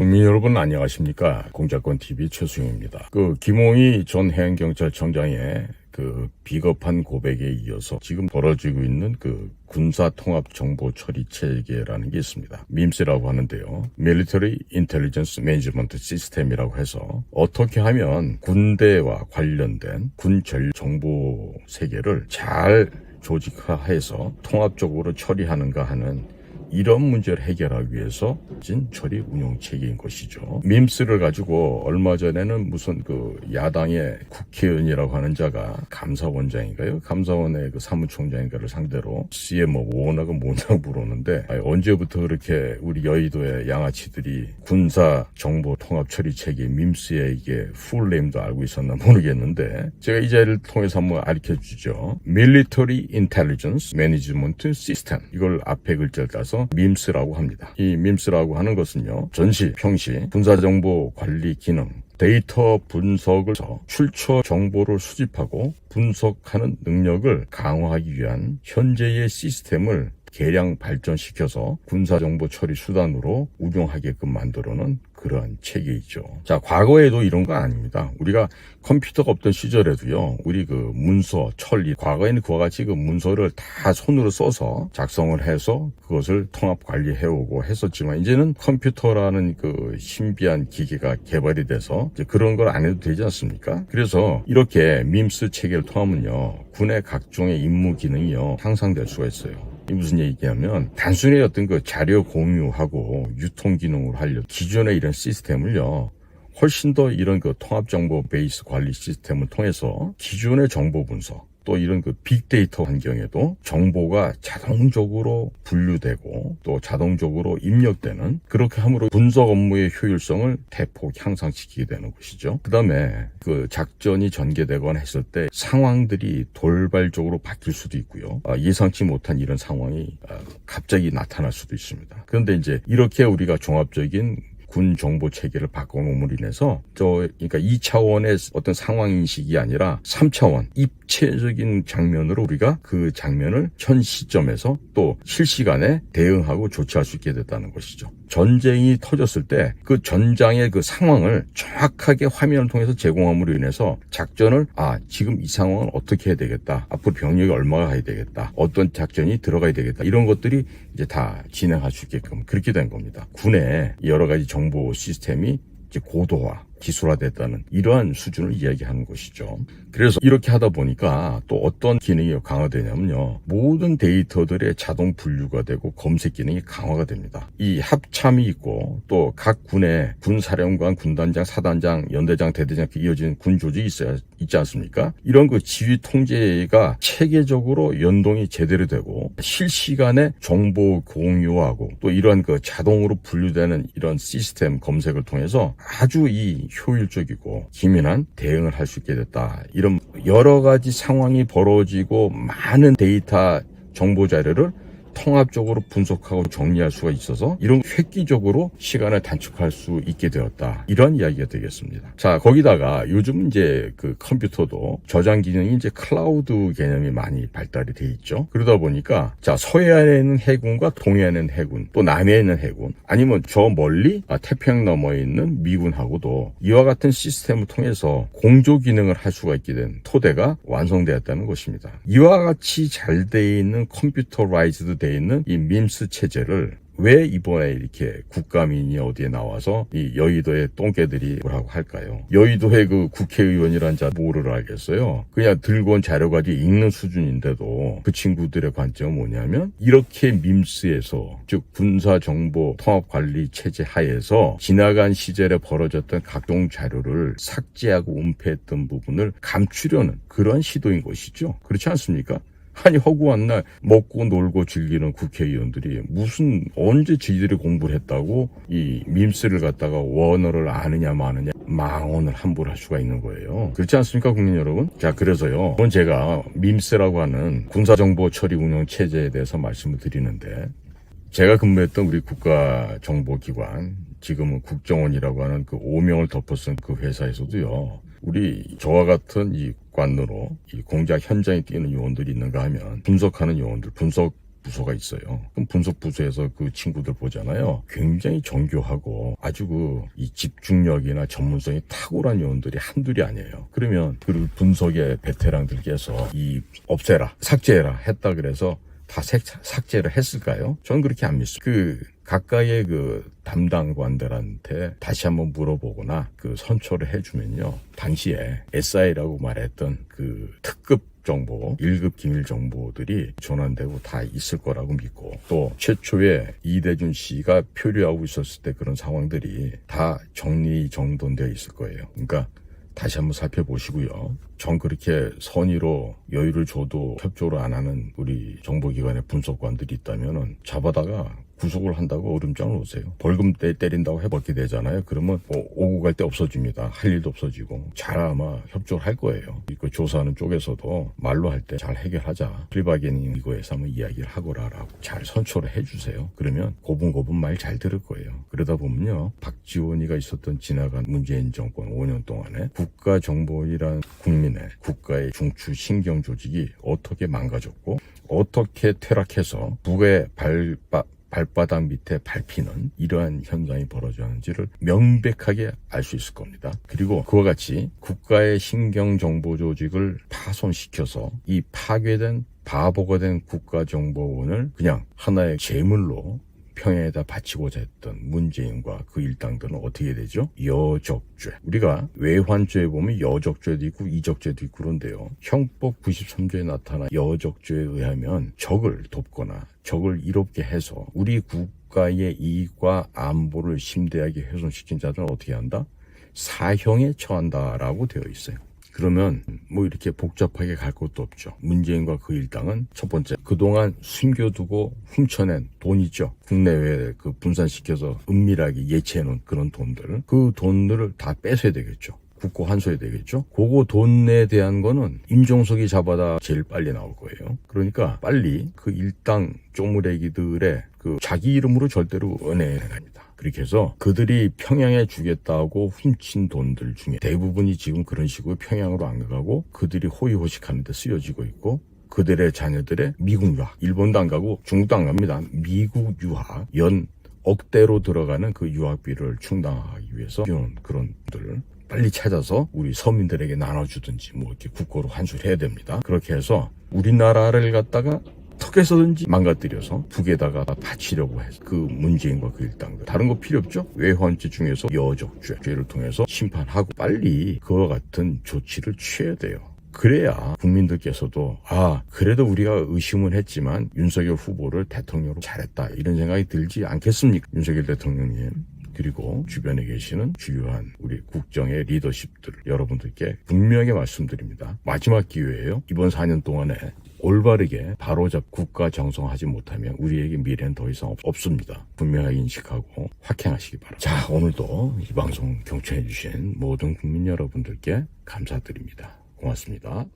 국민 여러분 안녕하십니까? 공작권 TV 최수영입니다. 그 김홍희 전 해양경찰청장의 그 비겁한 고백에 이어서 지금 벌어지고 있는 그 군사 통합 정보 처리 체계라는 게 있습니다. 밈스라고 하는데요. Military Intelligence Management System이라고 해서 어떻게 하면 군대와 관련된 군전 정보 세계를 잘 조직화해서 통합적으로 처리하는가 하는 이런 문제를 해결하기 위해서 진 처리 운영 체계인 것이죠. 밈스를 가지고 얼마 전에는 무슨 그 야당의 국회의원이라고 하는 자가 감사원장인가요? 감사원의 그 사무총장인가를 상대로 뭐 원하고 뭐냐고 물었는데 언제부터 그렇게 우리 여의도의 양아치들이 군사 정보 통합 처리 체계 밈스의 이게 풀네임도 알고 있었나 모르겠는데 제가 이 자리를 통해서 한번 알려 주죠. Military Intelligence Management System 이걸 앞에 글자를 따서 밈스라고 합니다. 이 밈스라고 하는 것은요. 전시, 평시, 군사정보 관리 기능, 데이터 분석을 서 출처 정보를 수집하고 분석하는 능력을 강화하기 위한 현재의 시스템을 개량 발전시켜서 군사정보 처리 수단으로 운용하게끔 만들어놓은 그러한 체계이죠. 자, 과거에도 이런 거 아닙니다. 우리가 컴퓨터가 없던 시절에도요, 우리 그 문서, 처리, 과거에는 그와 같이 그 문서를 다 손으로 써서 작성을 해서 그것을 통합 관리해오고 했었지만, 이제는 컴퓨터라는 그 신비한 기계가 개발이 돼서 그런 걸 안 해도 되지 않습니까? 그래서 이렇게 밈스 체계를 통하면요, 군의 각종의 임무 기능이요, 향상될 수가 있어요. 이 무슨 얘기냐면 단순히 어떤 그 자료 공유하고 유통 기능을 하려 기존의 이런 시스템을요 훨씬 더 이런 그 통합 정보 베이스 관리 시스템을 통해서 기존의 정보 분석 또 이런 그 빅데이터 환경에도 정보가 자동적으로 분류되고 또 자동적으로 입력되는 그렇게 함으로 분석 업무의 효율성을 대폭 향상시키게 되는 것이죠. 그 다음에 그 작전이 전개되거나 했을 때 상황들이 돌발적으로 바뀔 수도 있고요. 아, 예상치 못한 이런 상황이 아, 갑자기 나타날 수도 있습니다. 그런데 이제 이렇게 우리가 종합적인 군 정보 체계를 바꿔놓음으로 인해서 저 그러니까 2차원의 어떤 상황 인식이 아니라 3차원 입체적인 장면으로 우리가 그 장면을 현 시점에서 또 실시간에 대응하고 조치할 수 있게 됐다는 것이죠. 전쟁이 터졌을 때 그 전장의 그 상황을 정확하게 화면을 통해서 제공함으로 인해서 작전을 아 지금 이 상황은 어떻게 해야 되겠다. 앞으로 병력이 얼마가 가야 되겠다. 어떤 작전이 들어가야 되겠다. 이런 것들이 이제 다 진행할 수 있게끔 그렇게 된 겁니다. 군의 여러 가지 정보 시스템이 이제 고도화 기술화됐다는 이러한 수준을 이야기하는 것이죠. 그래서 이렇게 하다 보니까 또 어떤 기능이 강화되냐면요. 모든 데이터들의 자동 분류가 되고 검색 기능이 강화가 됩니다. 이 합참이 있고 또 각 군의 군사령관, 군단장, 사단장, 연대장, 대대장 이렇게 이어지는 군 조직이 있어야 있지 않습니까? 이런 그 지휘 통제가 체계적으로 연동이 제대로 되고 실시간에 정보 공유하고 또 이러한 그 자동으로 분류되는 이런 시스템 검색을 통해서 아주 이 효율적이고 기민한 대응을 할 수 있게 됐다. 이런 여러 가지 상황이 벌어지고 많은 데이터 정보 자료를 통합적으로 분석하고 정리할 수가 있어서 이런 획기적으로 시간을 단축할 수 있게 되었다. 이런 이야기가 되겠습니다. 자, 거기다가 요즘 이제 그 컴퓨터도 저장 기능이 이제 클라우드 개념이 많이 발달이 돼 있죠. 그러다 보니까 자, 서해안에 있는 해군과 동해안에 있는 해군, 또 남해에 있는 해군, 아니면 저 멀리 아, 태평양 너머에 있는 미군하고도 이와 같은 시스템을 통해서 공조 기능을 할 수가 있게 된 토대가 완성되었다는 것입니다. 이와 같이 잘 돼 있는 컴퓨터라이즈드 돼 있는 이 밈스 체제를 왜 이번에 이렇게 국가민이 어디에 나와서 이 여의도의 똥개들이 뭐라고 할까요? 여의도의 그 국회의원이란 자 뭐를 알겠어요? 그냥 들고 온 자료 가지고 읽는 수준인데도 그 친구들의 관점은 뭐냐면 이렇게 밈스에서 즉 군사정보 통합관리 체제 하에서 지나간 시절에 벌어졌던 각종 자료를 삭제하고 은폐했던 부분을 감추려는 그런 시도인 것이죠. 그렇지 않습니까? 아니 허구한 날 먹고 놀고 즐기는 국회의원들이 무슨 언제 지들이 공부를 했다고 이 밈스를 갖다가 원어를 아느냐 마느냐 망언을 함부로 할 수가 있는 거예요. 그렇지 않습니까 국민 여러분? 자 그래서요 오늘 제가 밈스라고 하는 군사정보 처리 운영 체제에 대해서 말씀을 드리는데 제가 근무했던 우리 국가정보기관 지금은 국정원이라고 하는 그 오명을 덮어쓴 그 회사에서도요 우리 저와 같은 이 관으로 이 공작 현장에 뛰는 요원들이 있는가 하면 분석하는 요원들, 분석 부서가 있어요. 그럼 분석 부서에서 그 친구들 보잖아요. 굉장히 정교하고 아주 그 이 집중력이나 전문성이 탁월한 요원들이 한둘이 아니에요. 그러면 그 분석의 베테랑들께서 이 없애라, 삭제해라 했다 그래서 다 삭- 삭제를 했을까요? 저는 그렇게 안 믿습니다. 그 가까이의 그 담당관들한테 다시 한번 물어보거나 그 선처를 해주면요. 당시에 SI라고 말했던 그 특급 정보, 1급 기밀 정보들이 전환되고 다 있을 거라고 믿고 또 최초에 이대준 씨가 표류하고 있었을 때 그런 상황들이 다 정리 정돈되어 있을 거예요. 그러니까 다시 한번 살펴보시고요. 전 그렇게 선의로 여유를 줘도 협조를 안 하는 우리 정보기관의 분석관들이 있다면은 잡아다가 구속을 한다고 얼음장을 오세요. 벌금 때 때린다고 해먹게 되잖아요. 그러면 오- 오고 갈 데 없어집니다. 할 일도 없어지고 잘 아마 협조를 할 거예요. 그 조사하는 쪽에서도 말로 할 때 잘 해결하자. 필바게닝 이거에서 한번 이야기를 하거라라고 잘 선처를 해주세요. 그러면 고분고분 말 잘 들을 거예요. 그러다 보면요. 박지원이가 있었던 지나간 문재인 정권 5년 동안에 국가정보이란 국민 의 국가의 중추 신경 조직이 어떻게 망가졌고 어떻게 퇴락해서 북의 발바 발바닥 밑에 밟히는 이러한 현상이 벌어졌는지를 명백하게 알 수 있을 겁니다. 그리고 그와 같이 국가의 신경정보 조직을 파손시켜서 이 파괴된 바보가 된 국가정보원을 그냥 하나의 재물로 평양에다 바치고자 했던 문재인과 그 일당들은 어떻게 되죠? 여적죄. 우리가 외환죄에 보면 여적죄도 있고 이적죄도 있고 그런데요. 형법 93조에 나타난 여적죄에 의하면 적을 돕거나 적을 이롭게 해서 우리 국가의 이익과 안보를 심대하게 훼손시킨 자들은 어떻게 한다? 사형에 처한다라고 되어 있어요. 그러면 뭐 이렇게 복잡하게 갈 것도 없죠. 문재인과 그 일당은 첫 번째 그동안 숨겨두고 훔쳐낸 돈이죠. 국내외에 그 분산시켜서 은밀하게 예치해놓은 그런 돈들 그 돈들을 다 뺏어야 되겠죠. 국고 환수해야 되겠죠. 그거 돈에 대한 거는 임종석이 잡아다 제일 빨리 나올 거예요. 그러니까 빨리 그 일당 쪼무레기들의 그 자기 이름으로 절대로 갑니다. 그렇게 해서 그들이 평양에 주겠다고 훔친 돈들 중에 대부분이 지금 그런 식으로 평양으로 안 가고 그들이 호의호식하는 데 쓰여지고 있고 그들의 자녀들의 미국 유학, 일본도 안 가고 중국도 안 갑니다. 미국 유학, 연 억대로 들어가는 그 유학비를 충당하기 위해서 이런 그런 분들 빨리 찾아서 우리 서민들에게 나눠주든지 뭐 이렇게 국고로 환수를 해야 됩니다. 그렇게 해서 우리나라를 갖다가 어떻게서든지 망가뜨려서 북에다가 바치려고 해서 그 문재인과 그 일당들 다른 거 필요 없죠 외환죄 중에서 여적죄 죄를 통해서 심판하고 빨리 그와 같은 조치를 취해야 돼요 그래야 국민들께서도 아 그래도 우리가 의심은 했지만 윤석열 후보를 대통령으로 잘했다 이런 생각이 들지 않겠습니까 윤석열 대통령님 그리고 주변에 계시는 주요한 우리 국정의 리더십들 여러분들께 분명하게 말씀드립니다. 마지막 기회예요. 이번 4년 동안에 올바르게 바로잡 국가 정성하지 못하면 우리에게 미래는 더 이상 없- 없습니다. 분명하게 인식하고 확행하시기 바랍니다. 자, 오늘도 이 방송 경청해주신 모든 국민 여러분들께 감사드립니다. 고맙습니다.